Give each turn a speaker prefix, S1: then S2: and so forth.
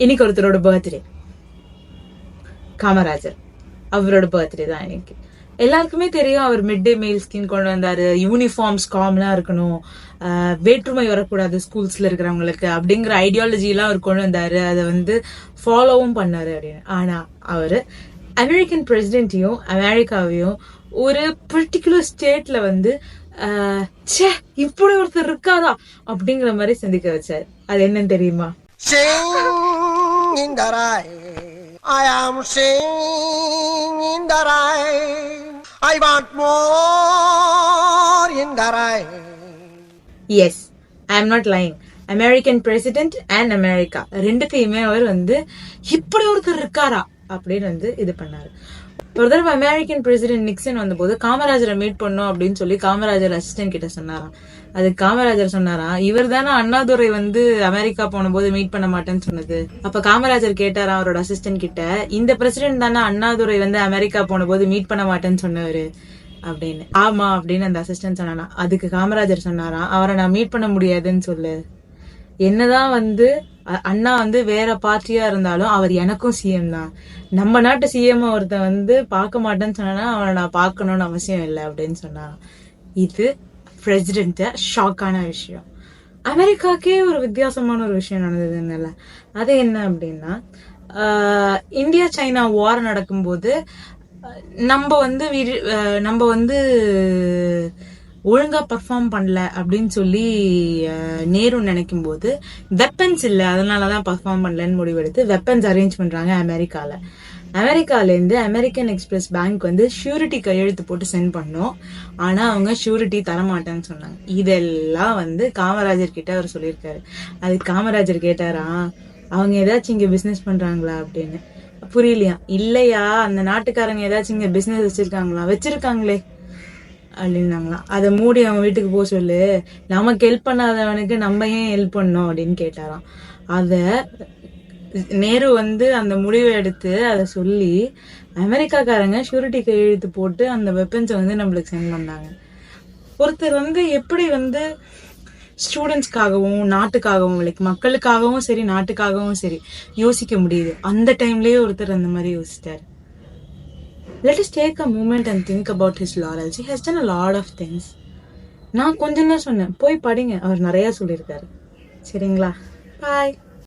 S1: இன்னைக்கு ஒருத்தரோட பர்த்டே காமராஜர் அவரோட பர்த்டே தான் இன்னைக்கு எல்லாருக்குமே தெரியும் அவர் மிட் டே மீல் ஸ்கீம் கொண்டு வந்தாரு யூனிஃபார்ம்ஸ் காமனா இருக்கணும் வேற்றுமை வரக்கூடாது ஸ்கூல்ஸ்ல இருக்கிறவங்களுக்கு அப்படிங்கிற ஐடியாலஜி எல்லாம் அவர் கொண்டு வந்தாரு அதை வந்து ஃபாலோவும் பண்ணாரு அப்படின்னு ஆனா அவரு அமெரிக்கன் பிரசிடென்ட்டையும் அமெரிக்காவையும் ஒரு பர்டிகுலர் ஸ்டேட்ல வந்து ஆஹ், ச்சே இப்படி ஒருத்தர் இருக்காதா அப்படிங்கிற மாதிரி சிந்திக்க வச்சாரு அது என்னன்னு தெரியுமா
S2: Sing in the rain. I am singing in the rain. I want more in the rain.
S1: Yes, I am not lying. American president and America ரெண்டுத்தையுமே அவர் வந்து இப்படி ஒருத்தர் இருக்காரா அப்படின்னு வந்து இது பண்ணாரு. ஒரு தடவை அமெரிக்கன் பிரசிடென்ட் நிக்சன் வந்தபோது காமராஜரை மீட் பண்ணோம் அப்படின்னு சொல்லி காமராஜர் அசிஸ்டன்ட் கிட்ட சொன்னாராம். அது காமராஜர் சொன்னாராம் இவர் தானே அண்ணாதுரை வந்து அமெரிக்கா போன போது மீட் பண்ண மாட்டேன்னு சொன்னது. அப்ப காமராஜர் கேட்டாரா அவரோட அசிஸ்டன்ட் கிட்ட இந்த பிரசிடென்ட் தானே அண்ணாதுரை வந்து அமெரிக்கா போன போது மீட் பண்ண மாட்டேன்னு சொன்னவரு. அப்படின்னு. ஆமா அப்படின்னு அந்த அசிஸ்டன்ட் சொன்னானா அதுக்கு காமராஜர் சொன்னாராம் அவரை நான் மீட் பண்ண முடியாதுன்னு சொல்லு. என்னதான் வந்து அண்ணா வந்து வேற பார்ட்டியா இருந்தாலும் அவர் எனக்கும் சிஎம் தான். நம்ம நாட்டு சிஎம் ஒருத்தன் வந்து பார்க்க மாட்டேன்னு சொன்னா அவனை நான் பார்க்கணும்னு அவசியம் இல்லை அப்படின்னு சொன்னாராம். இது பிரசிடென்ட்ட ஷாக்கான விஷயம். அமெரிக்காக்கே ஒரு வித்தியாசமான ஒரு விஷயம் நடந்ததுன்னால அது என்ன அப்படின்னா இந்தியா சைனா வார் நடக்கும்போது நம்ம வந்து நம்ம வந்து ஒழுங்கா பர்ஃபார்ம் பண்ணல அப்படின்னு சொல்லி நேரு நினைக்கும் போது வெப்பன்ஸ் இல்ல அதனாலதான் பர்ஃபார்ம் பண்ணலன்னு முடிவெடுத்து வெப்பன்ஸ் அரேஞ்ச் பண்றாங்க அமெரிக்கால. அமெரிக்கால இருந்து அமெரிக்கன் எக்ஸ்பிரஸ் பேங்க் வந்து ஷூரிட்டி கையெழுத்து போட்டு சென்ட் பண்ணோம். ஆனா அவங்க ஷூரிட்டி தரமாட்டேன்னு சொன்னாங்க. இதெல்லாம் வந்து காமராஜர் கிட்ட அவர் சொல்லியிருக்காரு. அது காமராஜர் கேட்டாரா அவங்க ஏதாச்சும் இங்க பிசினஸ் பண்றாங்களா? அப்படின்னு. புரியலையா? இல்லையா அந்த நாட்டுக்காரங்க ஏதாச்சும் இங்க பிசினஸ் வச்சிருக்காங்களா? வச்சிருக்காங்களே. அப்படின்னாங்களாம் அதை மூடி அவன் வீட்டுக்கு போக சொல்லு. நமக்கு ஹெல்ப் பண்ணாதவனுக்கு நம்ம ஏன் ஹெல்ப் பண்ணோம் அப்படின்னு கேட்டாராம். அதை நேரு வந்து அந்த முடிவை எடுத்து அதை சொல்லி அமெரிக்காக்காரங்க ஷூரிட்டி கையெழுத்து போட்டு அந்த வெப்பன்ஸை வந்து நம்மளுக்கு சென்ட் பண்ணாங்க. ஒருத்தர் வந்து எப்படி வந்து ஸ்டூடெண்ட்ஸ்க்காகவும் நாட்டுக்காகவும் லைக் மக்களுக்காகவும் சரி நாட்டுக்காகவும் சரி யோசிக்க முடியுது. அந்த டைம்லயே ஒருத்தர் அந்த மாதிரி யோசிச்சாரு. Let is take a moment and think about his laurels he has done a lot of things நான் கொஞ்சம் தான் சொன்னேன். போய் படிங்க. அவர் நிறையா சொல்லியிருக்காரு. சரிங்களா? பாய்